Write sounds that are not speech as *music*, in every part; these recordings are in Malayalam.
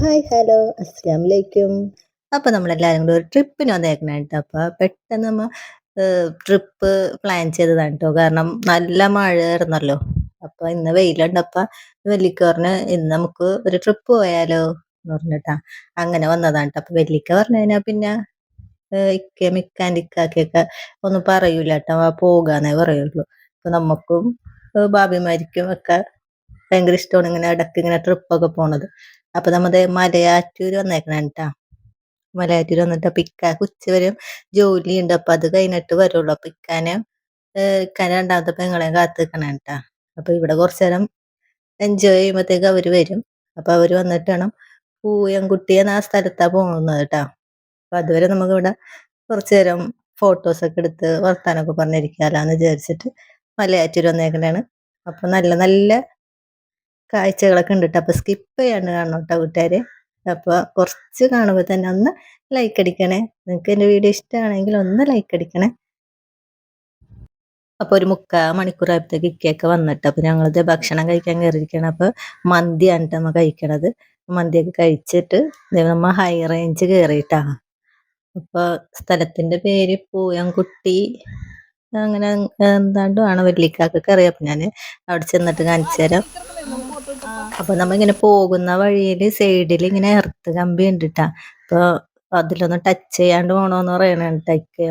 ഹായ് ഹലോ അസ്സാം വലൈക്കും അപ്പോൾ നമ്മളെല്ലാരും കൂടെ ഒരു ട്രിപ്പിന് വന്നേക്കണം കേട്ടോ അപ്പോൾ പെട്ടെന്ന് നമ്മ ട്രിപ്പ് പ്ലാൻ ചെയ്തതാണ് കേട്ടോ കാരണം നല്ല മഴയായിരുന്നല്ലോ. അപ്പോൾ ഇന്ന് വെയിലുണ്ടപ്പോൾ വെല്ലിക്ക പറഞ്ഞ ഇന്ന് നമുക്ക് ഒരു ട്രിപ്പ് പോയാലോ എന്ന് പറഞ്ഞിട്ടാ അങ്ങനെ വന്നതാണ് കേട്ടോ അപ്പോൾ വെല്ലിക്ക പറഞ്ഞു കഴിഞ്ഞാൽ പിന്നെ ഇക്ക മിക്കാന്റെ ഇക്കാക്കൊക്കെ ഒന്നും പറയൂല കേട്ടോ പോകാന്നേ പറയുള്ളൂ. അപ്പോൾ നമുക്കും ഭാഭിമാരിക്കും ഒക്കെ ഭയങ്കര ഇഷ്ടമാണ് ഇങ്ങനെ ഇടയ്ക്ക് ഇങ്ങനെ ട്രിപ്പൊക്കെ പോണത്. അപ്പൊ നമ്മുടെ മലയാറ്റൂര് വന്നേക്കണം കേട്ടാ മലയാറ്റൂര് വന്നിട്ട് അപ്പൊ ഇക്കാക്ക് ജോലി ഉണ്ട് അപ്പൊ അത് കഴിഞ്ഞിട്ട് വരുള്ളൂ. അപ്പൊ ഇക്കാനെ ഇക്കാനെ രണ്ടാമത്തെ പെങ്ങളെ കാത്തു നിൽക്കണം കേട്ടാ അപ്പൊ ഇവിടെ കുറച്ചു നേരം എൻജോയ് ചെയ്യുമ്പോഴത്തേക്ക് അവർ വരും. അപ്പൊ അവർ വന്നിട്ട് വേണം പൂയംകുട്ടി എന്ന ആ സ്ഥലത്താ പോകുന്നത് കേട്ടാ അപ്പൊ അതുവരെ നമുക്ക് ഇവിടെ കുറച്ചു നേരം ഫോട്ടോസ് ഒക്കെ എടുത്ത് വർത്താനൊക്കെ പറഞ്ഞിരിക്കാലാന്ന് വിചാരിച്ചിട്ട് മലയാറ്റൂര് വന്നേക്കണേണ്. അപ്പൊ നല്ല നല്ല കാഴ്ചകളൊക്കെ ഉണ്ട് ട്ടോ. അപ്പൊ സ്കിപ്പ് ചെയ്യാണ്ട് കാണണം കേട്ടോ കൂട്ടുകാർ അപ്പൊ കുറച്ച് കാണുമ്പോൾ തന്നെ ഒന്ന് ലൈക്ക് അടിക്കണേ. നിങ്ങൾക്ക് എന്റെ വീഡിയോ ഇഷ്ടമാണെങ്കിൽ ഒന്ന് ലൈക്ക് അടിക്കണേ. അപ്പോൾ ഒരു മുക്കാ മണിക്കൂറായപ്പോഴത്തേക്ക് ഇക്കയൊക്കെ വന്നിട്ട് അപ്പോൾ ഞങ്ങളിത് ഭക്ഷണം കഴിക്കാൻ കയറിയിരിക്കണം. അപ്പൊ മന്തിയാണ് ട്ടോ നമ്മ കഴിക്കണത്. മന്തിയൊക്കെ കഴിച്ചിട്ട് ദേ നമ്മ ഹൈ റേഞ്ച് കയറിയിട്ടാ അപ്പോൾ സ്ഥലത്തിന്റെ പേര് പൂയംകുട്ടി. അങ്ങനെ എന്താണ്ടും ആണ്. വല്ലിക്കാക്കൊക്കെ അറിയാം. അപ്പൊ ഞാൻ അവിടെ ചെന്നിട്ട് കാണിച്ചു തരാം. അപ്പൊ നമ്മ ഇങ്ങനെ പോകുന്ന വഴിയിൽ സൈഡിൽ ഇങ്ങനെ എർത്ത് കമ്പി ഉണ്ടിട്ടാ അപ്പൊ അതിലൊന്ന് ടച്ച് ചെയ്യാണ്ട് പോണോന്ന് പറയണ ടച്ച്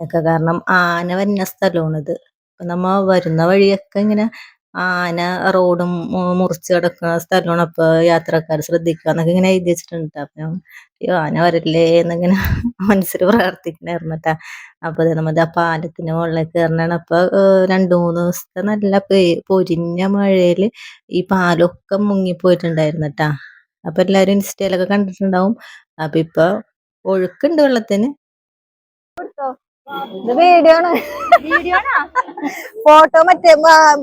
ഒക്കെ കാരണം ആന വന്ന സ്ഥലമാണിത്. അപ്പൊ നമ്മ വരുന്ന വഴിയൊക്കെ ഇങ്ങനെ ആന റോഡും മുറിച്ച് കിടക്കുന്ന സ്ഥലമാണ് അപ്പൊ യാത്രക്കാർ ശ്രദ്ധിക്കുക എന്നൊക്കെ ഇങ്ങനെ എഴുതി വെച്ചിട്ടുണ്ട്. അപ്പൊ അയ്യോ ആന വരല്ലേ എന്നിങ്ങനെ *laughs* മനസ്സിൽ പ്രാർത്ഥിക്കണായിരുന്നു ട്ടാ അപ്പൊ ദേ നമ്മത് ആ പാലത്തിന് മുകളിലേക്ക് കയറണാണ് അപ്പൊ രണ്ടു മൂന്ന് ദിവസത്തെ നല്ല പൊരിഞ്ഞ മഴയിൽ ഈ പാലൊക്കെ മുങ്ങിപ്പോയിട്ടുണ്ടായിരുന്നു ട്ടാ അപ്പൊ എല്ലാരും ഇൻസ്റ്റയിലൊക്കെ കണ്ടിട്ടുണ്ടാവും. അപ്പൊ ഇപ്പൊ ഒഴുക്കുണ്ട് വെള്ളത്തിന്. ഇത് വീഡിയോ ആണ് ഫോട്ടോ മറ്റേ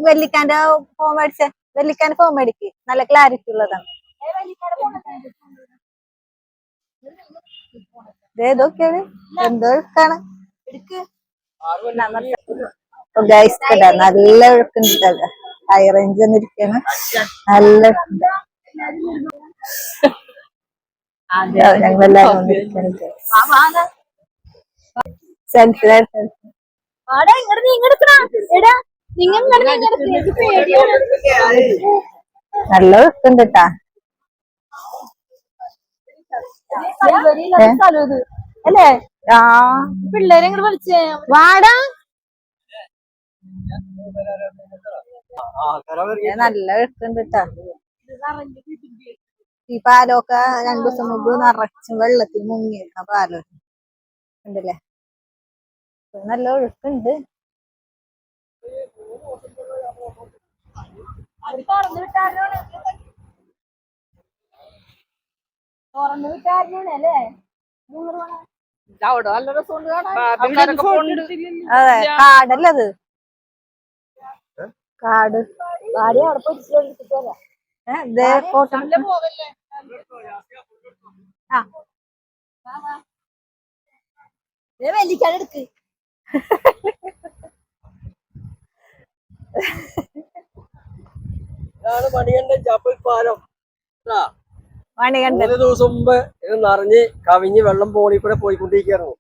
വെള്ളിക്കാന്റെ ഫോം മേടിച്ച വെല്ലിക്കാന്റെ ഫോം മേടിക്ക്. നല്ല ക്ലാരിറ്റി ഉള്ളതാണ്. ഏതൊക്കെയാണ് എന്തോ കേട്ടാ നല്ല ഒഴുക്കുണ്ട് ഹൈ റേഞ്ച് വന്നിരിക്കാണ്. നല്ല ഞങ്ങളെല്ലാരും സെൽഫി ആടാ ഇങ്ങട് നീ ഇങ്ങെടുക്കണ എടാ നിങ്ങൾ നല്ല അല്ലേ? ആ. പിള്ളേരെ ഇങ്ങോട്ട് വിളിച്ചേ വാടാ. നല്ല ഈ പാലൊക്കെ രണ്ടു ദിവസം മുമ്പ് നിറച്ചും വെള്ളത്തിൽ മുങ്ങിയിരുന്ന പാലോ. ഉണ്ടല്ലേ? നല്ല ഒഴുക്കുണ്ട്. അവർ തുറന്നു വിട്ടാരനാണ് തുറന്നു വിട്ടാരനാണ് അല്ലേ? അവിടെ നല്ല രസമുണ്ട് കാണാൻ. അതെ കാടല്ലത് കാട്. കാടി അവിടെ പൊരിച്ചു ഏ, എടുക്ക് ആ. വെല്ലിക്കാനെടുക്ക് ഇതാണ് മണികണ്ഠൻ ചാപ്പൽ പാലം. മൂന്ന് ദിവസം മുമ്പ് ഇത് നിറഞ്ഞ് കവിഞ്ഞ് വെള്ളം പോണി കൂടെ പോയിക്കൊണ്ടിരിക്കുകയായിരുന്നു.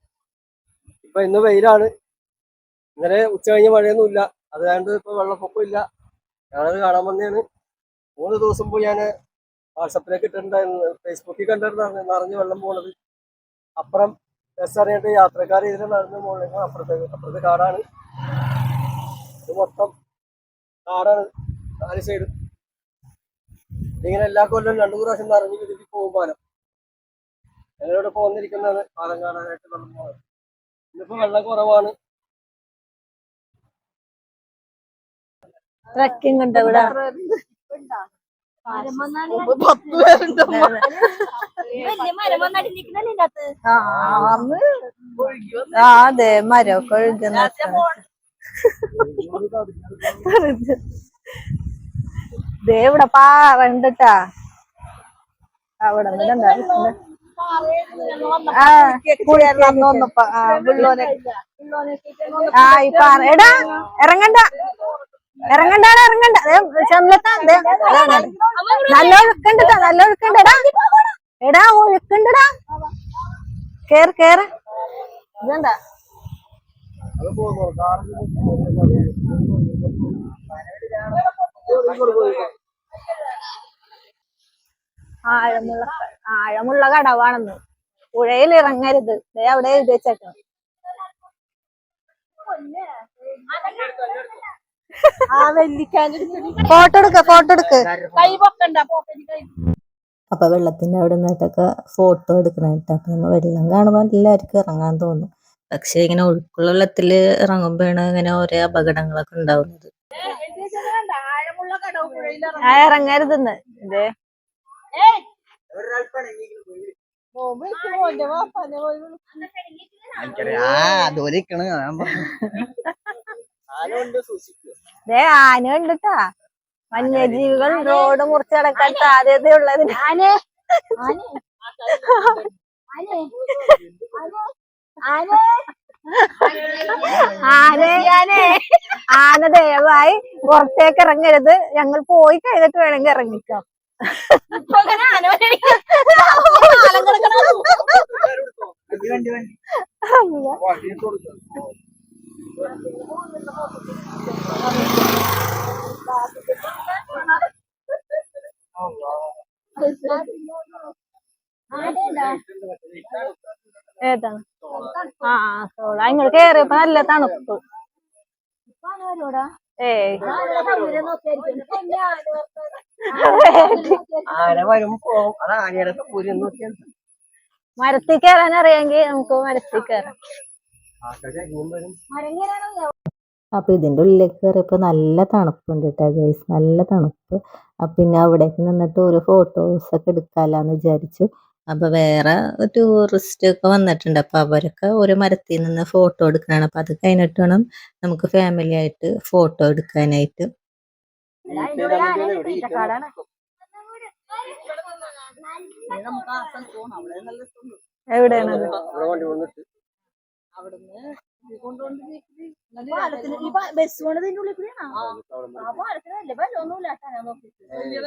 ഇപ്പൊ ഇന്ന് വെയിലാണ്. ഇന്നലെ ഉച്ച കഴിഞ്ഞ മഴയൊന്നും ഇല്ല. അതുകൊണ്ട് ഇപ്പൊ വെള്ളപ്പൊക്കം ഇല്ല. ഞാനത് കാണാൻ വന്നതാണ്. മൂന്ന് ദിവസം പോയി ഞാൻ വാട്സപ്പിലേക്ക് ഇട്ടിട്ടുണ്ടായിരുന്നു. ഫേസ്ബുക്കിൽ കണ്ടിട്ടുണ്ടായിരുന്നു നിറഞ്ഞ് വെള്ളം പോണത്. അപ്പുറം അറിയാണ്ട് യാത്രക്കാർ ഇതിൽ നടന്ന് മുകളിലേക്ക് അപ്പുറത്തേക്ക് അപ്പുറത്ത് കാടാണ്. ഇത് മൊത്തം കാടാണ്. നാല് സൈഡ് ഇങ്ങനെ എല്ലാ കൊല്ലം രണ്ടു പ്രാവശ്യം നിറഞ്ഞു കിട്ടി പോകും പാലം ഞങ്ങളിവിടെ പോന്നിരിക്കുന്നത് പാലം കാണാനായിട്ട് വെള്ളം പോകുന്നത് ഇന്നിപ്പോ വെള്ളം കുറവാണ്. ട്രക്കിംഗ് ഉണ്ട് ഇവിടെ. പത്ത് പേരുണ്ട് ആ അന്ന് ആ അതെ മരമൊക്കെ ഒഴുകുന്ന ദേ ഇവിടെ പാറ ഉണ്ടട്ടാ അവിടെ ആ ഇറങ്ങണ്ട. ഇറങ്ങണ്ടാണ് ഇറങ്ങണ്ട. ദേ. നല്ല ഒഴുക്കുണ്ട് നല്ല ഒഴുക്കുണ്ട് എടാ ഒഴുക്കണ്ടടാ ഒഴുക്കുണ്ടടാ കേറ് കേറ്. ഇതെന്താ? ആഴമുള്ള ആഴമുള്ള കടവാണെന്ന്. പുഴയിൽ ഇറങ്ങരുത്. ദേ അവിടെ എഴുതി വെച്ചേക്കണം ഫോട്ടോ എടുക്ക ഫോട്ടോ എടുക്ക്. കൈ പൊക്കണ്ട പോക്കറ്റ് കൈ. അപ്പൊ വെള്ളത്തിന്റെ അവിടെ നിന്നിട്ടൊക്കെ ഫോട്ടോ എടുക്കണായിട്ട് അപ്പൊ നമ്മൾ വെള്ളം കാണുമ്പോൾ എല്ലാവർക്കും ഇറങ്ങാൻ തോന്നും. പക്ഷെ ഇങ്ങനെ ഒഴുക്കുള്ള വെള്ളത്തിൽ ഇറങ്ങുമ്പോഴാണ് ഇങ്ങനെ ഓരോ അപകടങ്ങളൊക്കെ ഉണ്ടാവുന്നത്. ആ ഇറങ്ങരുതെന്ന് ഇതേ. ആനയുണ്ട് സൂക്ഷിക്കുക ദേ ആന കണ്ടിട്ടാ വന്യജീവികൾ റോഡ് മുറിച്ച് കിടക്കാൻ സാധ്യതയുള്ളത്. ആനെ ആനെ ആനെ ആനെ ആന ആന ദയവായി പുറത്തേക്ക് ഇറങ്ങരുത്. ഞങ്ങൾ പോയി കഴിഞ്ഞിട്ട് വേണമെങ്കിൽ ഇറങ്ങിക്കാം. *laughs* വണ്ടി ഏതാണ് ആ സോള കേറിയപ്പോ നല്ല തണുപ്പ്. ഏയ്. ആന വരും പോവും. അത് ആനയുടെ പൂരം നോക്കിയാൽ മരത്തിൽ കയറാൻ അറിയാമെങ്കിൽ നമുക്ക് മരത്തിൽ കയറാം അപ്പൊ ഇതിന്റെ ഉള്ളിലേക്ക് കയറിയപ്പോ നല്ല തണുപ്പുണ്ട് കേട്ടോ ഗൈസ് നല്ല തണുപ്പ്. അപ്പൊ പിന്നെ അവിടേക്ക് നിന്നിട്ട് ഒരു ഫോട്ടോസ് ഒക്കെ എടുക്കാലാന്ന് വിചാരിച്ചു. അപ്പൊ വേറെ ടൂറിസ്റ്റ് ഒക്കെ വന്നിട്ടുണ്ട്. അപ്പൊ അവരൊക്കെ ഒരു മരത്തിൽ നിന്ന് ഫോട്ടോ എടുക്കാനാണ് അപ്പൊ അത് കഴിഞ്ഞിട്ട് വേണം നമുക്ക് ഫാമിലി ആയിട്ട് ഫോട്ടോ എടുക്കാനായിട്ട്. എവിടെയാണ് അവിടെ വണ്ടി വന്നിട്ട് പാലത്തിന് ഈ പ- ബസ് പോണത് ഇതിന്റെ ഉള്ളിൽ കൂടിയാണോ ഞാൻ വലിയ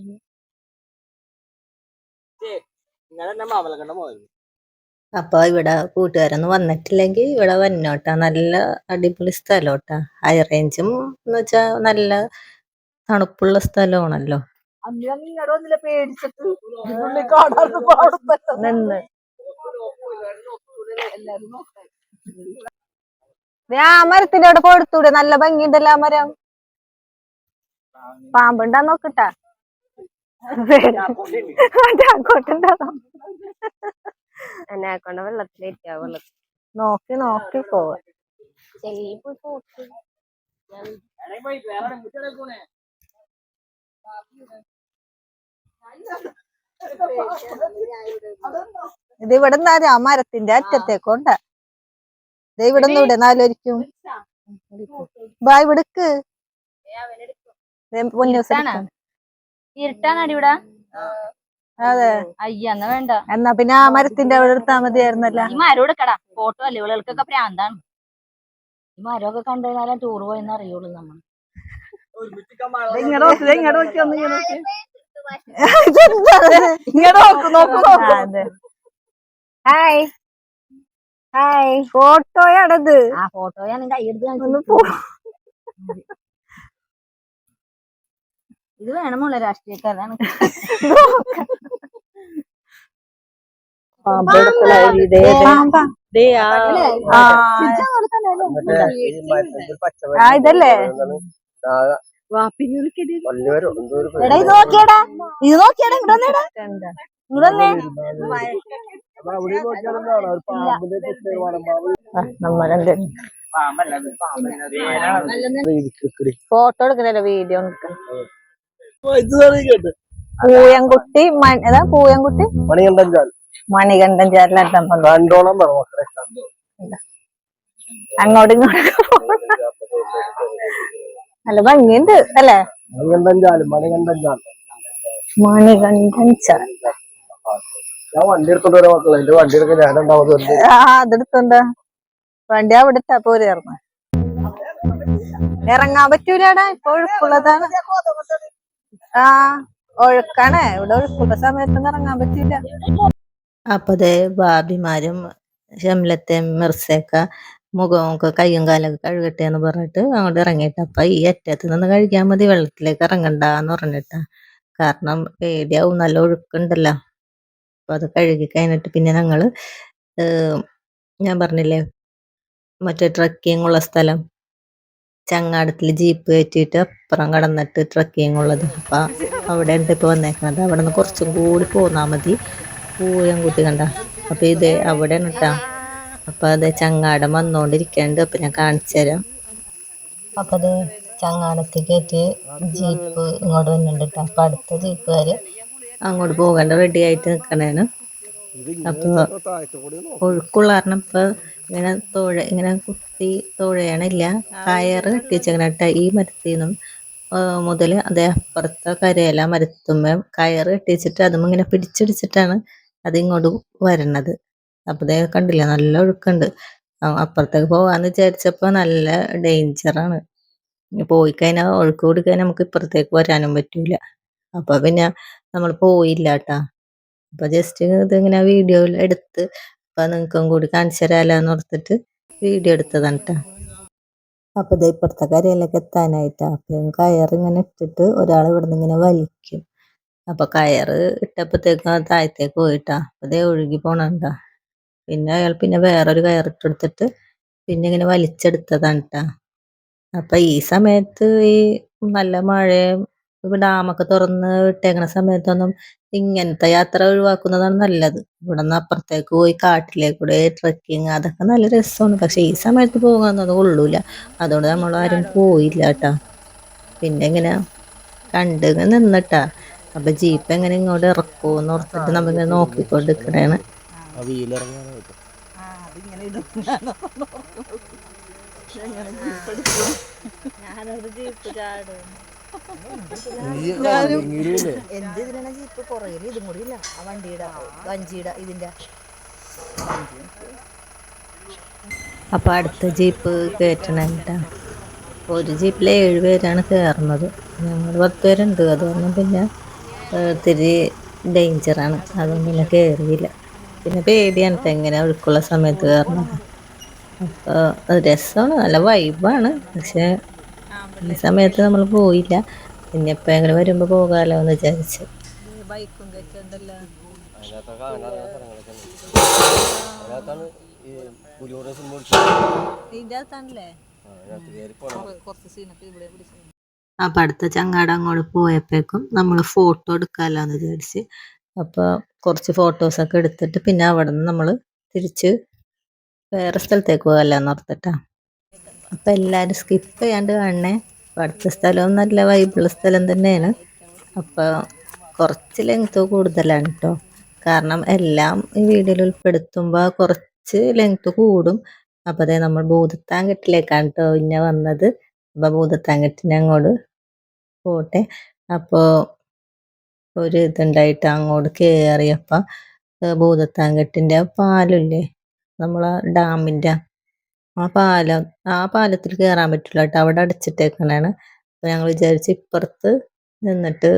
ഇനി. അപ്പൊ ഇവിടെ കൂട്ടുകാരൊന്നും വന്നിട്ടില്ലെങ്കിൽ ഇവിടെ വന്നോട്ടാ. നല്ല അടിപൊളി സ്ഥലോട്ടാ ഹൈ റേഞ്ചും എന്ന് വെച്ചാ നല്ല തണുപ്പുള്ള സ്ഥലമാണല്ലോ. പേടിച്ചിട്ട് നിന്ന്. ആ മരത്തിന്റെ അവിടെ കൊടുത്തൂടെ നല്ല ഭംഗിയുണ്ടല്ലോ ആ മരം. പാമ്പുണ്ടാ നോക്കട്ടാ? ചാക്കോട്ടുണ്ടോ എന്നെ കൊണ്ട് വെള്ളത്തിലേറ്റാ വെള്ളത്തിൽ നോക്കി നോക്കി പോവാ. ഇത് ഇവിടെ നിന്നാൽ ആ മരത്തിന്റെ അറ്റത്തേക്കൊണ്ട്. ഇത് ഇവിടെ നിന്ന് ഇവിടെ നാലോരിക്കും. ബാ ഇവിടക്ക്. പൊന്നൂസ് ഇരുട്ടാണടി ഇവിടെ. അതെ. അയ്യ എന്നാ വേണ്ട. എന്നാ പിന്നെ ആ മരത്തിന്റെ അവിടെ എടുത്താ മതിയായിരുന്നല്ലോ. ഈ മരം എടുക്കടാ ഫോട്ടോ അല്ലേ? ഇവളുകൾക്കൊക്കെ പ്രാന്താണ്. ഈ മരമൊക്കെ കണ്ടു കഴിഞ്ഞാലും ടൂർ പോയെന്ന് അറിയുള്ളൂ നമ്മൾ ഹായ് ഹായ് ഫോട്ടോയാണത്. ആ ഫോട്ടോ ഞാൻ കൈ എടുത്ത് ഒന്ന് കാണിച്ചു പോ. ഇത് വേണമുള്ള രാഷ്ട്രീയക്കാരാണ് ആ. ഇതല്ലേ? എടാ ഇത് നോക്കിയടാ. ഇത് നോക്കിയടാ ഫോട്ടോ എടുക്കണല്ലോ വീഡിയോ കേട്ട്. പൂയംകുട്ടി ഏതാ പൂയംകുട്ടി മണികണ്ഠൻ ചാൽ. മണികണ്ഠൻ മക്കളെ. അങ്ങോട്ടും ഇങ്ങോട്ടും. നല്ല ഭംഗിയുണ്ട് അല്ലേ? മണികണ്ഠൻ ചാൽ മണികണ്ഠൻ ചാൽ മണികണ്ഠൻ ചാൽ ഞാൻ വണ്ടി എടുത്തോണ്ട് വരാം മക്കളെ. എന്റെ വണ്ടി. എടുക്കാൻ ഞാൻ ആ അതെടുത്തോണ്ട് വണ്ടി അവിടെ ഇട്ടാ പോരായിരുന്നു ഇറങ്ങാൻ പറ്റൂലടാ ഇപ്പൊ ഒഴുക്കുള്ളതാണ്. ആ ഒഴുക്കാണ്. ഇവിടെ ഒഴുക്കുള്ള സമയത്തൊന്നും ഇറങ്ങാൻ പറ്റൂല. അപ്പൊ ദേ ബാബിമാരും ഷംലത്തെ മിർസയൊക്കെ മുഖമൊക്കെ കയ്യും കാലൊക്കെ കഴുകട്ടെ എന്ന് പറഞ്ഞിട്ട് അങ്ങോട്ട് ഇറങ്ങിയിട്ട് അപ്പൊ ഈ അറ്റത്ത് നിന്ന് കഴിക്കാൻ മതി വെള്ളത്തിലേക്ക് ഇറങ്ങണ്ട എന്ന് പറഞ്ഞിട്ടാ. കാരണം പേടിയാവും നല്ല ഒഴുക്കുണ്ടല്ലോ. അപ്പൊ അത് കഴുകി കഴിഞ്ഞിട്ട് പിന്നെ ഞങ്ങൾ ഞാൻ പറഞ്ഞില്ലേ മറ്റേ ട്രക്കിംഗ് ഉള്ള സ്ഥലം. ചങ്ങാടത്തിൽ ജീപ്പ് കയറ്റിയിട്ട് അപ്പുറം കടന്നിട്ട് ട്രക്കിംഗ് ഉള്ളത്. അപ്പൊ അവിടെ ഉണ്ട് ഇപ്പൊ വന്നേക്കണത്. അവിടെ നിന്ന് കുറച്ചും കൂടി പോന്നാ മതി. പൂരം കൂട്ടി കണ്ട. അപ്പൊ ഇത് അവിടെയാണ് കേട്ടാ അപ്പൊ അത് ചങ്ങാടം വന്നോണ്ടിരിക്കണ്ട്. അപ്പൊ ഞാൻ കാണിച്ചു തരാം. അപ്പൊ അത് ചങ്ങാടത്തിൽ കയറ്റി ജീപ്പ് ഇങ്ങോട്ട് വന്നിട്ടുണ്ട് കേട്ടോ അപ്പൊ അടുത്ത ജീപ്പുകാര് അങ്ങോട്ട് പോകേണ്ട റെഡി ആയിട്ട് നിക്കണേന് അപ്പൊ ഒഴുക്കുള്ള കാരണം ഇപ്പൊ ഇങ്ങനെ തോഴ ഇങ്ങനെ കുത്തി തോഴയണില്ല. കയറ് കെട്ടിച്ചങ്ങനെ ഈ മരത്തിൽ നിന്നും മുതൽ അതേ അപ്പുറത്തെ കരയില മരത്തുമ്മ കയറ് കെട്ടിച്ചിട്ട് അതും ഇങ്ങനെ പിടിച്ചടിച്ചിട്ടാണ് അതിങ്ങോട്ട് വരണത്. അപ്പൊ ദേ കണ്ടില്ല നല്ല ഒഴുക്കുണ്ട്. അപ്പുറത്തേക്ക് പോവാന്ന് വിചാരിച്ചപ്പോ നല്ല ഡേഞ്ചറാണ് പോയി കഴിഞ്ഞാൽ ഒഴുക്ക് കൂടി കഴിഞ്ഞാൽ നമുക്ക് ഇപ്പുറത്തേക്ക് വരാനും പറ്റൂല. അപ്പൊ പിന്നെ നമ്മൾ പോയില്ല കേട്ടാ അപ്പൊ ജസ്റ്റ് ഇതിങ്ങനെ വീഡിയോയിൽ എടുത്ത് അപ്പൊ നിങ്ങൾക്കും കൂടി കാണിച്ചു ഓർത്തിട്ട് വീഡിയോ എടുത്തതാണ് കേട്ടാ അപ്പൊ ദേ ഇപ്പുറത്തെ കരയിലേക്ക് എത്താനായിട്ടാ. അപ്പൊ കയറിങ്ങനെ ഇട്ടിട്ട് ഒരാൾ ഇവിടെ നിന്ന് ഇങ്ങനെ വലിക്കും. അപ്പൊ കയറ് ഇട്ടപ്പോഴത്തേക്കും താഴത്തേക്ക് പോയിട്ടാ. അപ്പൊ ദേ ഒഴുകി പോണണ്ട? പിന്നെ അയാൾ പിന്നെ വേറൊരു കയറിട്ടെടുത്തിട്ട് പിന്നെ ഇങ്ങനെ വലിച്ചെടുത്തതാണ് ട്ടാ അപ്പൊ ഈ സമയത്ത് ഈ നല്ല മഴയും ഇപ്പൊ ഡാമൊക്കെ തുറന്ന് വിട്ടേക്കണ സമയത്തൊന്നും ഇങ്ങനത്തെ യാത്ര ഒഴിവാക്കുന്നതാണ് നല്ലത്. ഇവിടെ നിന്ന് അപ്പുറത്തേക്ക് പോയി കാട്ടിലേക്കൂടെ ട്രക്കിങ് അതൊക്കെ നല്ല രസമാണ് പക്ഷെ ഈ സമയത്ത് പോകാന്നത് കൊള്ളൂല. അതുകൊണ്ട് നമ്മളാരും ആരും പോയില്ല കേട്ടാ പിന്നെ ഇങ്ങനെ കണ്ട് നിന്നിട്ടാ. അപ്പൊ ജീപ്പ് എങ്ങനെ ഇങ്ങോട്ട് ഇറക്കുമെന്ന് ഓർത്തിട്ട് നമ്മിങ്ങനെ നോക്കിക്കൊണ്ടിരിക്കണേണ്. ഞാനൊരു ജീപ്പ് ചാടും എന്ത് ഇതിനാണ് ജീപ്പ് പുറകിൽ ഇതും കൂടി ഇല്ല. ആ വണ്ടിയുടെ വഞ്ചിയുടെ ഇതിന്റെ അപ്പൊ അടുത്ത ജീപ്പ് കയറ്റണേട്ടാ ഒരു ജീപ്പിൽ ഏഴ് പേരാണ് കയറുന്നത്. ഞങ്ങൾ പത്ത് പേരുണ്ട്. അതുകൊണ്ട് പിന്നെ ഒത്തിരി ഇത്തിരി ഡേഞ്ചറാണ് അതൊന്നും പിന്നെ കയറിയില്ല. പിന്നെ പേടിയാണ് എങ്ങനെ ഒഴുക്കുള്ള സമയത്ത് കയറുന്നത് അപ്പോൾ രസമാണ് നല്ല വൈബാണ്. പക്ഷെ ഈ സമയത്ത് നമ്മൾ പോയില്ല. പിന്നെ എപ്പോഴെങ്കിലും വരുമ്പോൾ പോകാമല്ലോ എന്ന് വിചാരിച്ചു ബൈക്കും കയറ്റണ്ടല്ലോ അപ്പം അടുത്ത ചങ്ങാടം അങ്ങോട്ട് പോയപ്പോഴേക്കും നമ്മൾ ഫോട്ടോ എടുക്കാമല്ലോ എന്ന് വിചാരിച്ച്. അപ്പോൾ കുറച്ച് ഫോട്ടോസൊക്കെ എടുത്തിട്ട് പിന്നെ അവിടെ നിന്ന് നമ്മൾ തിരിച്ച് വേറെ സ്ഥലത്തേക്ക് പോകല്ലാന്ന് ഓർത്തിട്ടാ. അപ്പം എല്ലാവരും സ്കിപ്പ് ചെയ്യാണ്ട് കാണണേ. അടുത്ത സ്ഥലവും നല്ല വൈബുള്ള സ്ഥലം തന്നെയാണ്. അപ്പോൾ കുറച്ച് ലെങ്ത് കൂടുതലാണ് കേട്ടോ കാരണം എല്ലാം ഈ വീഡിയോയിൽ ഉൾപ്പെടുത്തുമ്പോൾ കുറച്ച് ലെങ്ത് കൂടും. അപ്പോൾ അതെ നമ്മൾ ഭൂതത്താങ്കെട്ടിലേക്കാണ് കേട്ടോ ഇന്നെ വന്നത്. അപ്പോൾ ഭൂതത്താങ്കെട്ടിനെ അങ്ങോട്ട് പോട്ടെ. അപ്പോൾ ഒരു ഇതുണ്ടായിട്ട് അങ്ങോട്ട് കയറിയപ്പോൾ ഭൂതത്താങ്കെട്ടിന്റെ പാലില്ലേ? നമ്മളെ ഡാമിന്റെ ആ പാലം ആ പാലത്തിൽ കയറാൻ പറ്റില്ല കേട്ടോ. അവിടെ അടച്ചിട്ടേക്കണാണ്. അപ്പോൾ ഞങ്ങൾ വിചാരിച്ച് ഇപ്പുറത്ത് നിന്നിട്ട്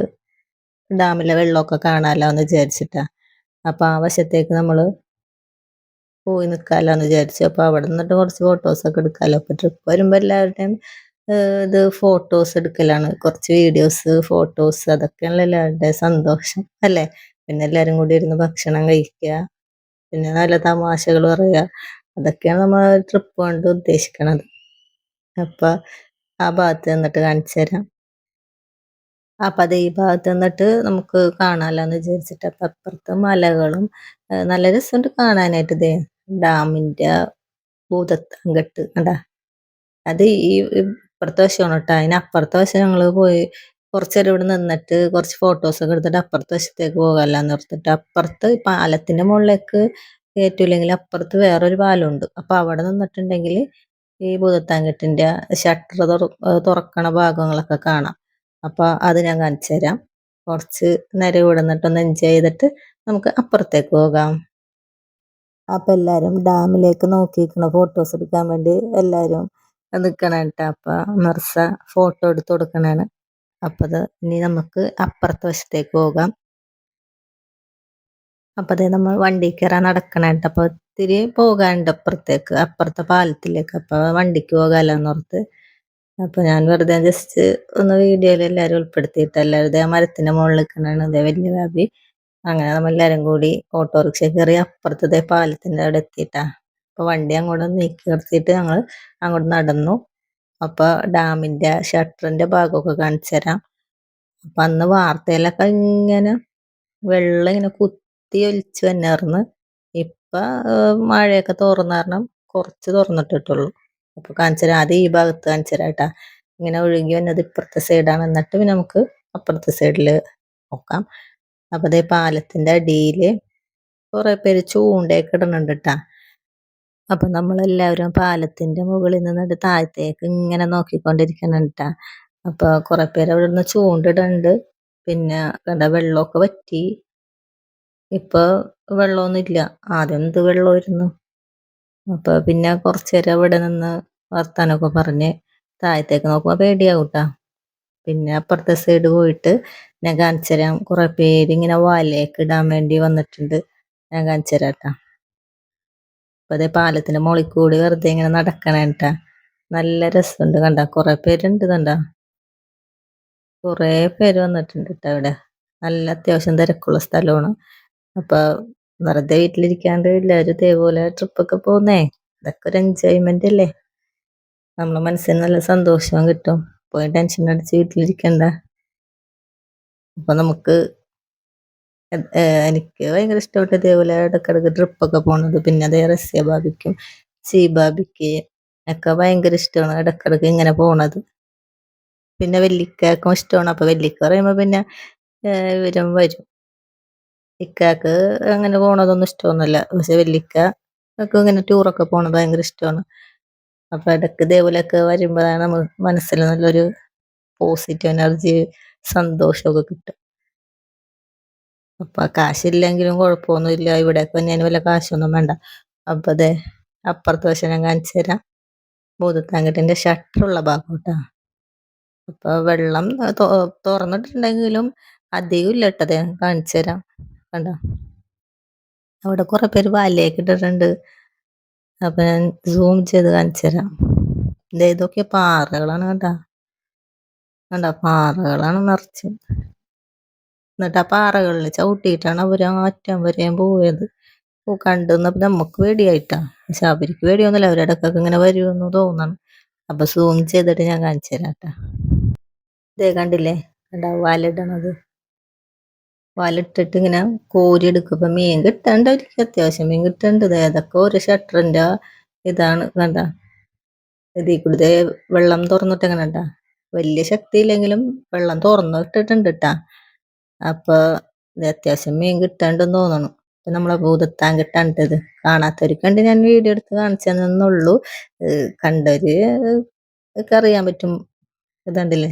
ഡാമിലെ വെള്ളമൊക്കെ കാണാമല്ലോ എന്ന് വിചാരിച്ചിട്ടാ. അപ്പോൾ ആ വശത്തേക്ക് നമ്മൾ പോയി നിൽക്കാമല്ലോ എന്ന് വിചാരിച്ചു. അപ്പോൾ അവിടെ നിന്നിട്ട് കുറച്ച് ഫോട്ടോസൊക്കെ എടുക്കാമല്ലോ അപ്പോൾ ട്രിപ്പ് വരുമ്പോൾ എല്ലാവരുടെയും ഇത് ഫോട്ടോസ് എടുക്കലാണ്. കുറച്ച് വീഡിയോസ് ഫോട്ടോസ് അതൊക്കെയാണല്ലോ എല്ലാവരുടെ സന്തോഷം അല്ലേ? പിന്നെ എല്ലാവരും കൂടി ഇരുന്ന് ഭക്ഷണം കഴിക്കുക പിന്നെ നല്ല തമാശകൾ പറയുക. അതൊക്കെയാണ് നമ്മൾ ട്രിപ്പ് കൊണ്ട് ഉദ്ദേശിക്കണത്. അപ്പൊ ആ ഭാഗത്ത് നിന്നിട്ട് കാണിച്ചു തരാം. അപ്പൊ അത് ഈ ഭാഗത്ത് നിന്നിട്ട് നമുക്ക് കാണാമല്ലോ വിചാരിച്ചിട്ട് അപ്പൊ അപ്പുറത്ത് മലകളും നല്ല രസമുണ്ട് കാണാനായിട്ട് ഇതേ ഡാമിന്റെ ഭൂതത്തങ്കട്ട് കണ്ടാ. അത് ഈ ഇപ്പുറത്തെ വശമാണ് കേട്ടോ അതിന് അപ്പുറത്തെ വശം ഞങ്ങൾ പോയി കുറച്ചേരം ഇവിടെ നിന്നിട്ട് കുറച്ച് ഫോട്ടോസ് ഒക്കെ എടുത്തിട്ട് അപ്പുറത്തെ വശത്തേക്ക് പോകാമല്ലോ എന്ന് ഓർത്തിട്ട് അപ്പുറത്ത് പാലത്തിന്റെ മുകളിലേക്ക് കയറ്റൂലെങ്കിൽ അപ്പുറത്ത് വേറൊരു പാലമുണ്ട്. അപ്പൊ അവിടെ നിന്നിട്ടുണ്ടെങ്കിൽ ഈ ഭൂതത്താങ്കെട്ടിന്റെ ഷട്ടർ തുറക്കണ ഭാഗങ്ങളൊക്കെ കാണാം. അപ്പൊ അത് ഞാൻ കാണിച്ചു തരാം. കുറച്ച് നേരം ഇവിടെ നിന്നിട്ടൊന്ന് എൻജോയ് ചെയ്തിട്ട് നമുക്ക് അപ്പുറത്തേക്ക് പോകാം. അപ്പൊ എല്ലാരും ഡാമിലേക്ക് നോക്കിയിരിക്കണ ഫോട്ടോസ് എടുക്കാൻ വേണ്ടി എല്ലാരും നിൽക്കണം അപ്പൊ നിർസ ഫോട്ടോ എടുത്ത് കൊടുക്കണാണ്. അപ്പത് ഇനി നമുക്ക് അപ്പുറത്തെ വശത്തേക്ക് പോകാം. അപ്പത് നമ്മൾ വണ്ടി കയറാൻ നടക്കണ അപ്പൊ ഒത്തിരി പോകാനുണ്ട് അപ്പുറത്തേക്ക്. അപ്പുറത്തെ പാലത്തിലേക്ക് അപ്പൊ വണ്ടിക്ക് പോകാമല്ലോ എന്നോർത്ത് അപ്പൊ ഞാൻ വെറുതെ ജസ്റ്റ് ഒന്ന് വീഡിയോയിൽ എല്ലാരും ഉൾപ്പെടുത്തിയിട്ട് എല്ലാവരും ഇതേ മരത്തിന്റെ മുകളിൽ നിൽക്കണാണ് ഇതേ വലിയ വ്യാപി അങ്ങനെ നമ്മൾ കൂടി ഓട്ടോറിക്ഷ കയറി അപ്പുറത്തെ പാലത്തിന്റെ അവിടെ എത്തിയിട്ടാ. അപ്പൊ വണ്ടി അങ്ങോട്ട് നീക്കി നിർത്തിയിട്ട് ഞങ്ങൾ അങ്ങോട്ട് നടന്നു. അപ്പോൾ ഡാമിന്റെ ഷട്ടറിന്റെ ഭാഗമൊക്കെ കാണിച്ചു തരാം അപ്പൊ അന്ന് വാർത്തയിലൊക്കെ ഇങ്ങനെ വെള്ളം ഇങ്ങനെ കുത്തി ഒലിച്ചു തന്നെയായിരുന്നു ഇപ്പൊ മഴയൊക്കെ തുറന്ന കാരണം കുറച്ച് തുറന്നിട്ടിട്ടുള്ളൂ. അപ്പോൾ കാണിച്ചു തരാം ആദ്യം ഈ ഭാഗത്ത് കാണിച്ചു തരാം ഇങ്ങനെ ഒഴുകി വന്നത് ഇപ്പുറത്തെ സൈഡാണ്. എന്നിട്ട് പിന്നെ നമുക്ക് അപ്പുറത്തെ സൈഡിൽ നോക്കാം. അപ്പോൾ അതേ പാലത്തിന്റെ അടിയിൽ കുറേ പേര് ചൂണ്ടയൊക്കെ ഇടുന്നുണ്ട് കേട്ടാ. അപ്പൊ നമ്മളെല്ലാവരും പാലത്തിന്റെ മുകളിൽ നിന്നിട്ട് താഴത്തേക്ക് ഇങ്ങനെ നോക്കിക്കൊണ്ടിരിക്കണം അപ്പൊ കുറെ പേര് അവിടെ നിന്ന് ചൂണ്ടിടുന്നുണ്ട്. പിന്നെ കണ്ട വെള്ളമൊക്കെ വറ്റി. ഇപ്പൊ വെള്ളമൊന്നുമില്ല ആദ്യം എന്ത് വെള്ളമായിരുന്നു? അപ്പൊ പിന്നെ കുറച്ചു അവിടെ നിന്ന് വർത്താനൊക്കെ പറഞ്ഞ് താഴത്തേക്ക് നോക്കുമ്പോ പേടിയാവൂട്ടാ. പിന്നെ അപ്പുറത്തെ സൈഡ് പോയിട്ട് ഞാൻ കാണിച്ചു തരാം കുറെ പേര് ഇങ്ങനെ വാലയൊക്കെ ഇടാൻ വേണ്ടി വന്നിട്ടുണ്ട്. ഞാൻ കാണിച്ചു അപ്പൊ അതേ പാലത്തിന്റെ മുകളിൽ കൂടി വെറുതെ ഇങ്ങനെ നടക്കണേട്ട നല്ല രസമുണ്ട് കണ്ട. കുറെ പേരുണ്ട് കണ്ട. കുറെ പേര് വന്നിട്ടുണ്ട് കേട്ടോ ഇവിടെ നല്ല അത്യാവശ്യം തിരക്കുള്ള സ്ഥലമാണ്. അപ്പൊ വെറുതെ വീട്ടിലിരിക്കാണ്ട് എല്ലാവരും ഇതേപോലെ ട്രിപ്പൊക്കെ പോകുന്നേ ഇതൊക്കെ ഒരു എൻജോയ്മെന്റ് അല്ലേ? നമ്മളെ മനസ്സിന് നല്ല സന്തോഷവും കിട്ടും. പോയി ടെൻഷൻ അടിച്ച് വീട്ടിലിരിക്കണ്ട. അപ്പൊ നമുക്ക് എനിക്ക് ഭയങ്കര ഇഷ്ടപ്പെട്ട ഇതേപോലെ ഇടക്കിടക്ക് ട്രിപ്പൊക്കെ പോണത് പിന്നെ അതേ റസ്യ ബാബിക്കും സി ബാബിക്ക് ഒക്കെ ഭയങ്കര ഇഷ്ടമാണ് ഇടക്കിടക്ക് ഇങ്ങനെ പോണത്. പിന്നെ വെല്ലിക്കാക്കും ഇഷ്ടമാണ്. അപ്പൊ വെല്ലിക്ക പറയുമ്പോ പിന്നെ ഇവരും വരും. ഇക്കാക്ക് അങ്ങനെ പോണതൊന്നും ഇഷ്ടമൊന്നുമില്ല. പക്ഷെ വെല്ലിക്ക ഒക്കെ ഇങ്ങനെ ടൂറൊക്കെ പോണത് ഭയങ്കര ഇഷ്ടമാണ്. അപ്പൊ ഇടയ്ക്ക് ഇതേപോലെയൊക്കെ വരുമ്പോഴാണ് നമ്മൾ മനസ്സിൽ നല്ലൊരു പോസിറ്റീവ് എനർജി സന്തോഷമൊക്കെ കിട്ടും അപ്പൊ കാശില്ലെങ്കിലും കുഴപ്പമൊന്നുമില്ല. ഇവിടെയൊക്കെ ഞാൻ വല്ല കാശൊന്നും വേണ്ട. അപ്പൊ അതെ അപ്പുറത്ത് വശം ഞാൻ കാണിച്ചു തരാം. ഭൂതത്താങ്കട്ടിന്റെ ഷട്ടറുള്ള ഭാഗം കേട്ടോ അപ്പൊ വെള്ളം തുറന്നിട്ടുണ്ടെങ്കിലും അധികം ഇല്ല കേട്ടത് ഞാൻ കാണിച്ചു തരാം. കണ്ട? അവിടെ കുറെ പേര് വലയൊക്കെ ഇട്ടിട്ടുണ്ട്. അപ്പൊ ഞാൻ സൂം ചെയ്ത് കാണിച്ചു തരാം. ഇതൊക്കെ പാറകളാണ് കേട്ടാ. കണ്ട? പാറകളാണ് നിറച്ച്. എന്നിട്ട് ആ പാറകളിൽ ചവിട്ടിയിട്ടാണ് അവർ ആ അറ്റം വരെയും പോയത്. പോ കണ്ടുന്നപ്പോ നമുക്ക് പേടിയായിട്ടാണ് പക്ഷെ അവർക്ക് പേടിയൊന്നുമില്ല. അവരിടക്കൊക്കെ ഇങ്ങനെ വരുമെന്ന് തോന്നണം. അപ്പം സൂം ചെയ്തിട്ട് ഞാൻ കാണിച്ചു തരാം ഇതേ കണ്ടില്ലേ? കണ്ട വാലിടണത്. വാലിട്ടിട്ട് ഇങ്ങനെ കോരി എടുക്കും. ഇപ്പൊ മീൻ കിട്ടണ്ട അവർക്ക്. അത്യാവശ്യം മീൻ കിട്ടണ്ടത് ഏതൊക്കെ ഒരു ഷട്ടറിന്റെ ഇതാണ്. കണ്ട? ഇതിൽ വെള്ളം തുറന്നിട്ട് എങ്ങനെ ഉണ്ടാ വലിയ ശക്തിയില്ലെങ്കിലും വെള്ളം തുറന്നു ഇട്ടിട്ടുണ്ട് ട്ടാ. അപ്പൊ ഇത് അത്യാവശ്യം മീൻ കിട്ടാണ്ടെന്ന് തോന്നണം. നമ്മളെ ഭൂതത്താൻ കിട്ടാണ്ടത് കാണാത്തവർക്ക് കണ്ട് ഞാൻ വീഡിയോ എടുത്ത് കാണിച്ചു തന്നുള്ളൂ കണ്ടവര് അറിയാൻ പറ്റും. ഇതുണ്ടല്ലേ?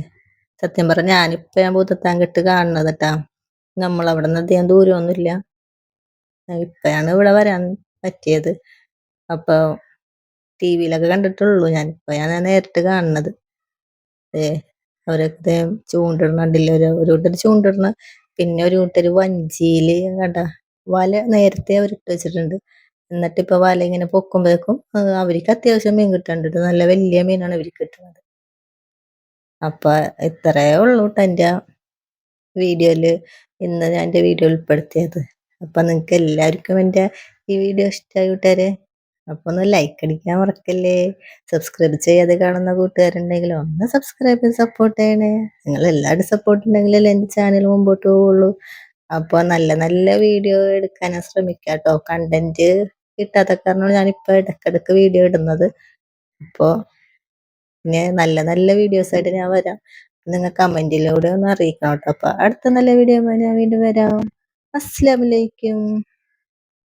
സത്യം പറഞ്ഞ ഞാനിപ്പോ ഞാൻ ഭൂതത്താൻ കെട്ട് കാണുന്നത് കേട്ടാ നമ്മളവിടെ നിന്ന് അധികം ദൂരമൊന്നുമില്ല ഇപ്പഴാണ് ഇവിടെ വരാൻ പറ്റിയത്. അപ്പൊ ടി വിയിലൊക്കെ കണ്ടിട്ടുള്ളൂ ഞാനിപ്പോൾ ഞാൻ നേരിട്ട് കാണുന്നത്. ഏ അവരൊക്കെ ചൂണ്ടിടണണ്ടില്ല ഒരു ഒരു കൂട്ടർ ചൂണ്ടിടണ പിന്നെ ഒരു കൂട്ടർ വഞ്ചിയിൽ കണ്ട വല നേരത്തെ അവർ ഇട്ട് വെച്ചിട്ടുണ്ട്. എന്നിട്ട് ഇപ്പൊ വല ഇങ്ങനെ പൊക്കുമ്പോഴേക്കും അവർക്ക് അത്യാവശ്യം മീൻ കിട്ടുന്നുണ്ട് നല്ല വലിയ മീനാണ് അവർക്ക് കിട്ടുന്നത്. അപ്പൊ ഇത്രയേ ഉള്ളൂ ട്ടോ വീഡിയോയിൽ വീഡിയോയിൽ. ഇന്ന് ഞാൻ എന്റെ വീഡിയോ ഉൾപ്പെടുത്തിയത്. അപ്പൊ നിങ്ങൾക്ക് എല്ലാവർക്കും എന്റെ ഈ വീഡിയോ ഇഷ്ടമായി കൂട്ടുകാരെ അപ്പൊ ഒന്ന് ലൈക്ക് അടിക്കാൻ മറക്കല്ലേ. സബ്സ്ക്രൈബ് ചെയ്യാതെ കാണുന്ന കൂട്ടുകാരുണ്ടെങ്കിൽ ഒന്ന് സബ്സ്ക്രൈബ് ചെയ്ത് സപ്പോർട്ട് ചെയ്യണേ. നിങ്ങൾ എല്ലാവരും സപ്പോർട്ട് ഉണ്ടെങ്കിലല്ലേ എന്റെ ചാനൽ മുമ്പോട്ട് പോവുള്ളൂ. അപ്പൊ നല്ല നല്ല വീഡിയോ എടുക്കാൻ ഞാൻ ശ്രമിക്കാം കേട്ടോ കണ്ടന്റ് കിട്ടാത്ത കാരണമാണ് ഞാനിപ്പോ ഇടക്കിടക്ക് വീഡിയോ ഇടുന്നത്. അപ്പോ ഇനി നല്ല നല്ല വീഡിയോസ് ആയിട്ട് ഞാൻ വരാം. നിങ്ങൾ കമന്റിലൂടെ ഒന്ന് അറിയിക്കണം കേട്ടോ അപ്പൊ അടുത്ത നല്ല വീഡിയോ ഞാൻ വീണ്ടും വരാം. അസ്സലാമലൈക്കും